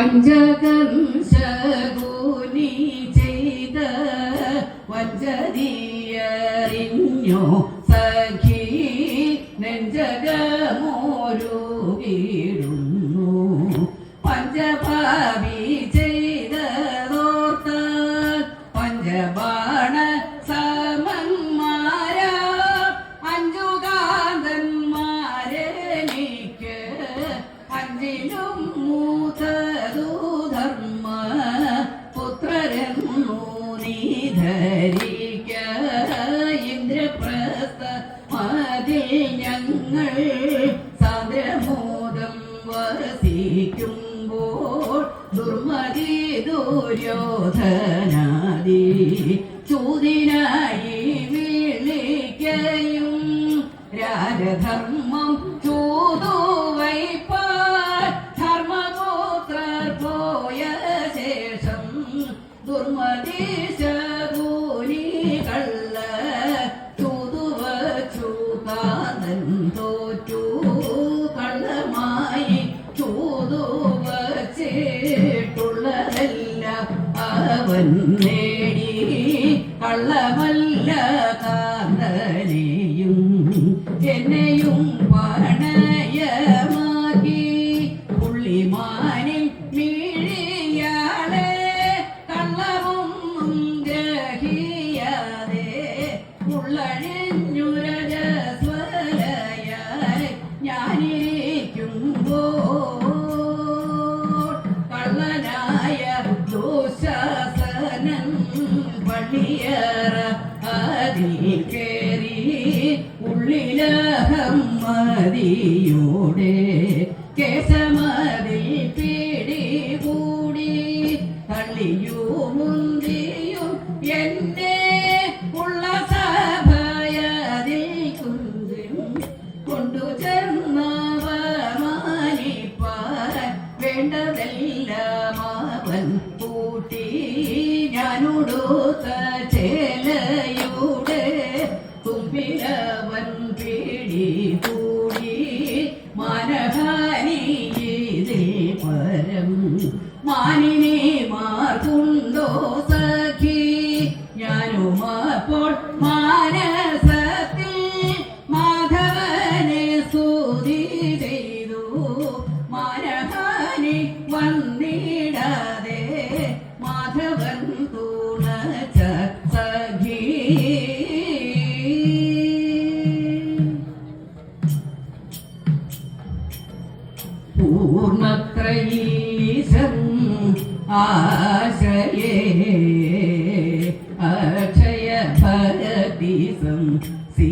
പഞ്ചകം ശകുനി ചെയ്ത വഞ്ചതിയറിഞ്ഞോ സഖി നെഞ്ചകമോരു ഇന്ദ്രപ്രസ്ഥ മതിൽ ഞങ്ങൾ സാന്ദ്രമോദം വസിക്കുമ്പോൾ ദുർമതി ദുര്യോധനാദി ചൂതിനായി വിളിക്കയും രാജധർമ്മം ചൂതുവൈപ്പാൽ ധർമ്മപുത്രർ പോയ ശേഷം ദുർമതി ചൂതുവച്ചിട്ടുള്ളതെല്ലാം അവൻ നേടി. കള്ളമല്ല കാന്തനെയും എന്നെയും പണയമാക്കി. പുള്ളിമാനിൽ മീഴിയാളെ കള്ളമൊന്നും ഗ്രഹിയാതെ ഉള്ളഴിഞ്ഞുരജസ്വലയായി പള്ളിയറ അതിൽ കേറി ഉള്ളിലഹം മതിയോടെ കേസമതിൽ പിടികൂടി തള്ളിയോ മുന്തിയും എന്നെ ഉള്ള സഭയതിൽ കുന്തും കൊണ്ടു ചെന്നവമാനിപ്പാൻ വേണ്ടതെല്ലാം അവൻ കൂട്ടി ഞാനോടൊത്ത ചേലയുടെ തുമ്പിലവൻ പിടി കൂടി മാനഹാനിയിൽ പരം. മാനിനെ മാർക്കുണ്ടോ സഖി? ഞാനും അപ്പോൾ മാനസത്തിൽ മാധവനെ സ്തുതി ചെയ്തു. മാനഹാനി വന്നിടാതെ പൂർണത്രയീശം ആശ്രയേ അക്ഷയ ഭരതീസം സീ